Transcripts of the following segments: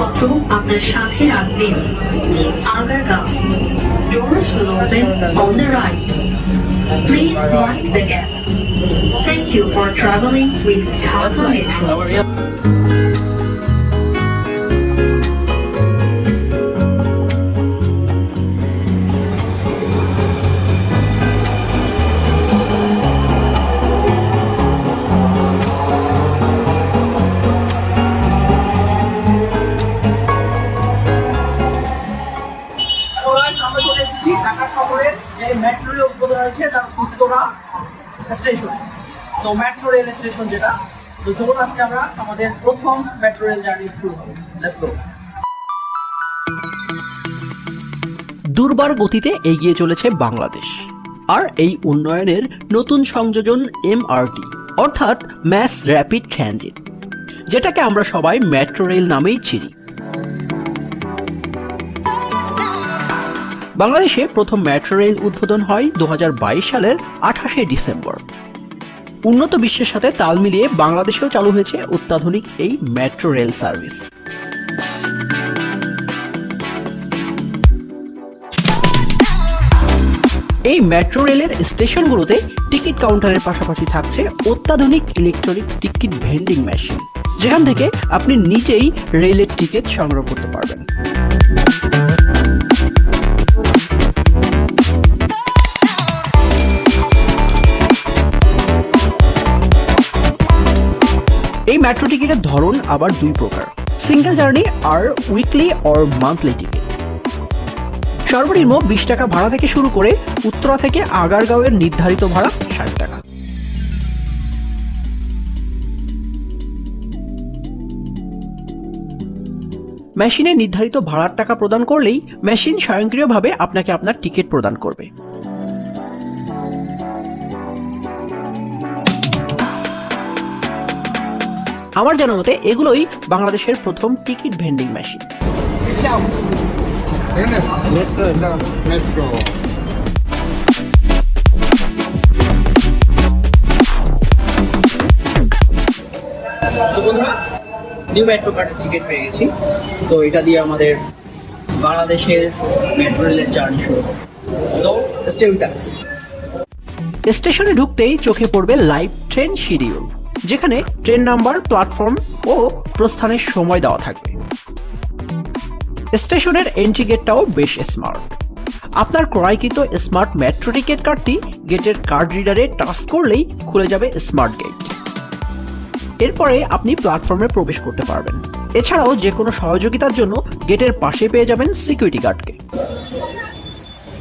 জিনিসপত্র আপনার সাথে রাখবেন Agargaon Doors will open on the right. Please mind the gap. Thank you for traveling with Dhaka Metro. Station so metro rail station যেটা, তো চলুন আজকে আমরা আমাদের প্রথম মেট্রো রেল জার্নি শুরু হবে লেটস গো দুর্বার গতিতে এগিয়ে চলেছে বাংলাদেশ। আর এই উন্নয়নের নতুন সংযোজন এমআরটি অর্থাৎ ম্যাস র্যাপিড ট্রানজিট যেটাকে আমরা সবাই মেট্রো রেল নামেই চিনি। বাংলাদেশে প্রথম মেট্রো রেল উদ্বোধন হয় দু হাজার বাইশ সালের আঠাশে ডিসেম্বর। উন্নত বিশ্বের সাথে তাল মিলিয়ে বাংলাদেশেও চালু হয়েছে অত্যাধুনিক এই মেট্রো রেল সার্ভিস। এই মেট্রো রেলের স্টেশনগুলোতে টিকিট কাউন্টারের পাশাপাশি থাকছে অত্যাধুনিক ইলেকট্রনিক টিকিট ভেন্ডিং মেশিন, যেখান থেকে আপনি নিজেই রেলের টিকিট সংগ্রহ করতে পারবেন। এই মেট্রো টিকিটের ধরন আবার দুই প্রকার। সিঙ্গেল জার্নি আর উইকলি অর মান্থলি টিকিট সর্বনিম্ন বিশ টাকা ভাড়া থেকে শুরু করে উত্তরা থেকে আগারগাঁওয়ের নির্ধারিত ভাড়া ষাট টাকা। মেশিনে নির্ধারিত ভাড়ার টাকা প্রদান করলেই মেশিন স্বয়ংক্রিয়ভাবে আপনাকে আপনার টিকিট প্রদান করবে। আমার জানা মতে এগুলোই বাংলাদেশের প্রথম ticket vending machine. New metro কার্ডের টিকিট পেয়ে গেছি। সো এটা দিয়ে আমাদের বাংলাদেশের মেট্রো রেলের জার্নি শুরু। সো স্টে উইথ আস স্টেশনে ঢুকতেই চোখে পড়বে লাইভ ট্রেন শিডিউল যেখানে ট্রেন নাম্বার, প্ল্যাটফর্ম ও প্রস্থানের সময় দেওয়া থাকবে। স্টেশনের এন্ট্রি গেটটাও বেশ স্মার্ট আপনার ক্রয়কৃত স্মার্ট মেট্রো টিকিট কার্ডটি গেটের কার্ড রিডারে টাচ করলেই খুলে যাবে স্মার্ট গেট এরপরে আপনি প্ল্যাটফর্মে প্রবেশ করতে পারবেন। এছাড়াও যে কোনো সহযোগিতার জন্য গেটের পাশে পেয়ে যাবেন সিকিউরিটি গার্ডকে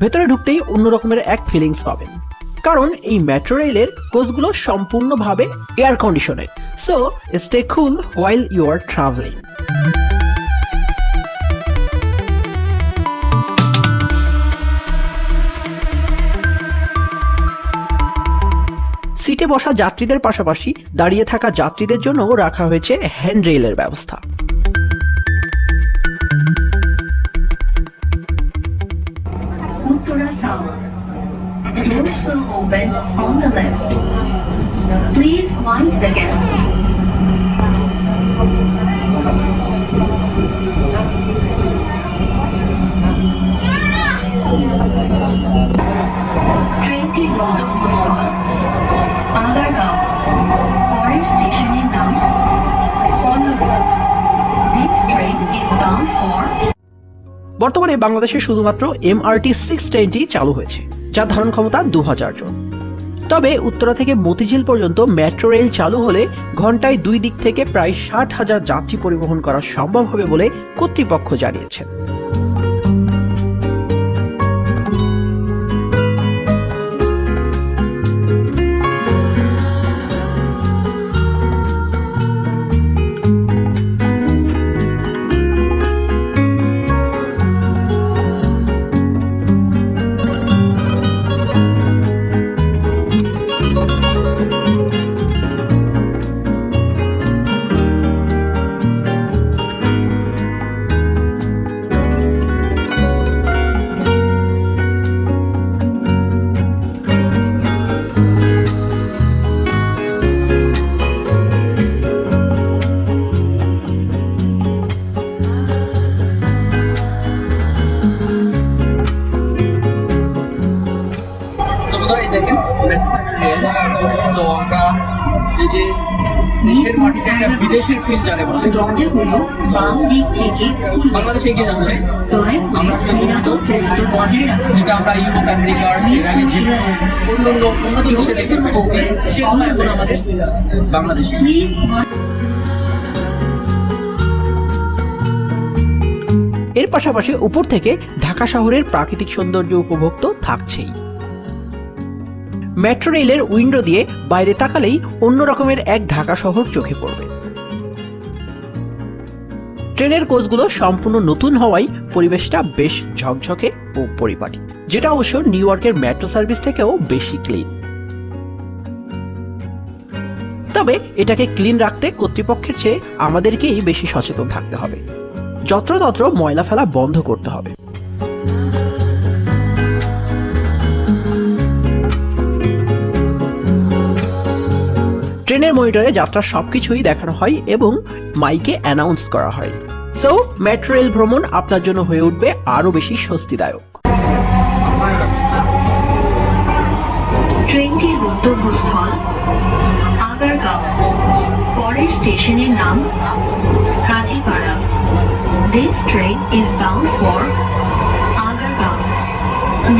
ভেতরে ঢুকতেই অন্য রকমের এক ফিলিংস পাবেন। কারণ এই মেট্রো রেলের কোচগুলো সম্পূর্ণভাবে এয়ার কন্ডিশনের so stay cool while you are traveling সিটে বসা যাত্রীদের পাশাপাশি দাঁড়িয়ে থাকা যাত্রীদের জন্যও রাখা হয়েছে হ্যান্ড রেলের ব্যবস্থা। Will open on the left. Please mind the gap. ট্রেনটি বর্তমানে বাংলাদেশে শুধুমাত্র এমআরটি সিক্স টোয়েন্টি চালু হয়েছে। যার ধারণ ক্ষমতা দু হাজার জন। তবে উত্তরা থেকে মতিঝিল পর্যন্ত মেট্রো রেল চালু হলে ঘন্টায় দুই দিক থেকে প্রায় ষাট হাজার যাত্রী পরিবহন করা সম্ভব হবে বলে কর্তৃপক্ষ জানিয়েছেন দেশের মাটিতে একটা বিদেশের ফিল জানে বলে। বাংলাদেশে এগিয়ে যাচ্ছে। রাখুন যেটা আমরা ইউরোপ আমেরিকার এর আগে উন্নত দেশে দেখতে পাচ্ছি সেগুলো এখন আমাদের বাংলাদেশে। এর পাশাপাশি উপর থেকে ঢাকা শহরের প্রাকৃতিক সৌন্দর্য উপভোগ তো থাকছেই। মেট্রো রেলের উইন্ডো দিয়ে বাইরে তাকালেই অন্য রকমের এক ঢাকা শহর চোখে পড়বে। ট্রেনের কোচগুলো সম্পূর্ণ নতুন হওয়ায় পরিবেশটা বেশ ঝকঝকে ও পরিপাটি, যেটা অবশ্য নিউ ইয়র্কের মেট্রো সার্ভিস থেকেও বেশি ক্লিন। তবে এটাকে ক্লিন রাখতে কর্তৃপক্ষের চেয়ে আমাদেরকেই বেশি সচেতন থাকতে হবে। যত্রতত্র ময়লা ফেলা বন্ধ করতে হবে। ট্রেনের মনিটরে যাত্রার সবকিছুই দেখানো হয় এবং মাইকে অ্যানাউন্স করা হয়। সো মেট্রো রেল ভ্রমণ আপনার জন্য হয়ে উঠবে আরও বেশি স্বস্তিদায়ক। ট্রেনটির গন্তব্যস্থল, আগারগাঁও পরের স্টেশনের নাম, Kazipara. This train is bound for Agargaon.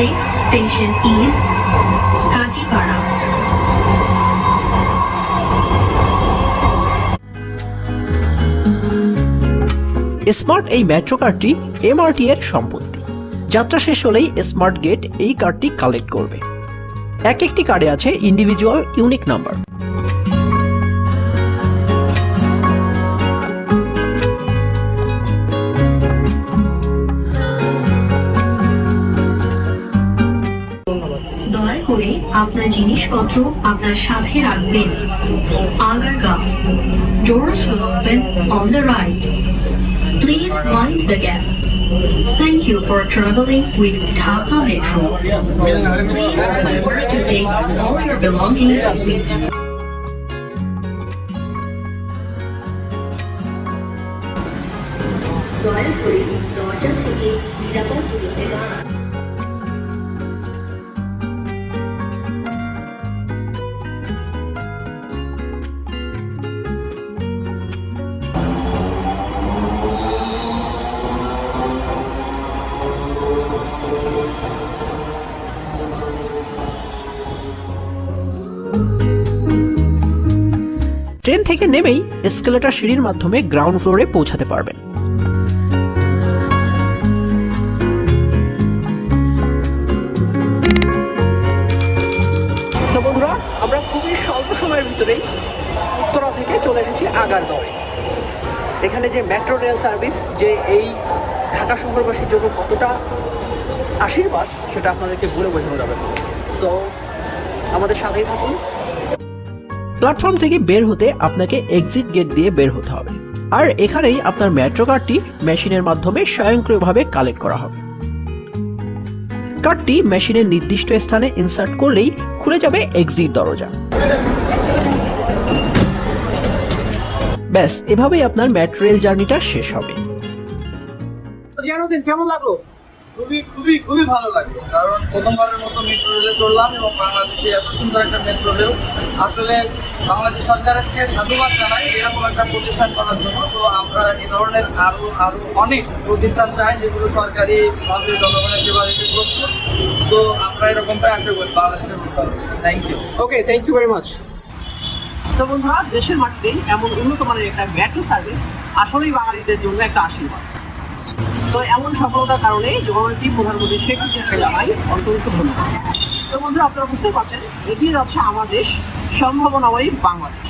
Next station is Kazipara. Smart এই মেট্রো কার্ডটি এমআরটি এর সম্পত্তি। যাত্রা শেষ হলেই স্মার্ট গেট এই কার্ডটি কালেক্ট করবে। এক একটি কার্ডে আছে ইন্ডিভিজুয়াল ইউনিক নাম্বার। দয়া করে আপনার জিনিসপত্র আপনার সাথে রাখবেন। Agargaon. On the right. Please mind the gap. Thank you for traveling with Dhaka Metro. Please remember to take all your belongings with you. Well, please. Train থেকে নেমেই এসকেলেটর সিঁড়ির মাধ্যমে গ্রাউন্ড ফ্লোরে পৌঁছাতে পারবেন। আমরা খুবই স্বল্প সময়ের ভিতরেই উত্তরা থেকে চলে এসেছি আগারগাঁওয়ে। এখানে যে মেট্রো রেল সার্ভিস যে এই ঢাকা শহরবাসীর জন্য কতটা আশীর্বাদ, সেটা আপনাদেরকে বলে বোঝানো যাবে। সো আমাদের সাথেই থাকুন। প্ল্যাটফর্ম থেকে বের হতে আপনাকে এক্সিট গেট দিয়ে বের হতে হবে। আর এখানেই আপনার মেট্রো কার্ডটি মেশিনের মাধ্যমে স্বয়ংক্রিয়ভাবে কালেক্ট করা হবে। কার্ডটি মেশিনের নির্দিষ্ট স্থানে ইনসার্ট করলেই খুলে যাবে এক্সিট দরজা। ব্যাস এভাবেই আপনার মেট্রো রেল জার্নিটা শেষ হবে। কেমন লাগল? খুবই খুবই খুবই ভালো লাগল। কারণ প্রথমবারের মতো মেট্রো রেলে চললাম এবং বাংলাদেশে এত সুন্দর একটা মেট্রো রেল আসলে বাংলাদেশ সরকারকে সাধুবাদ জানাই এরকম একটা প্রতিষ্ঠান করার জন্য। তো আমরা এ ধরনের আরও আরও অনেক প্রতিষ্ঠান চাই যেগুলো সরকারি ভাবে জনগণের সেবা দিতে প্রস্তুত। সো আমরা এরকমটাই আশা করি বাংলাদেশের thank you okay thank you very much so বন্ধুরা দেশের মাটিতেই এমন উন্নত মানের একটা মেট্রো সার্ভিস আসলেই বাঙালিদের জন্য একটা আশীর্বাদ। তো এমন সফলতার কারণে জননেত্রী প্রধানমন্ত্রী শেখ হাসিনাকে জানাই অসংখ্য ধন্যবাদ। তো বন্ধুরা আপনারা বুঝতে পারছেন এগিয়ে যাচ্ছে আমার দেশ সম্ভাবনাময়ী বাংলাদেশ।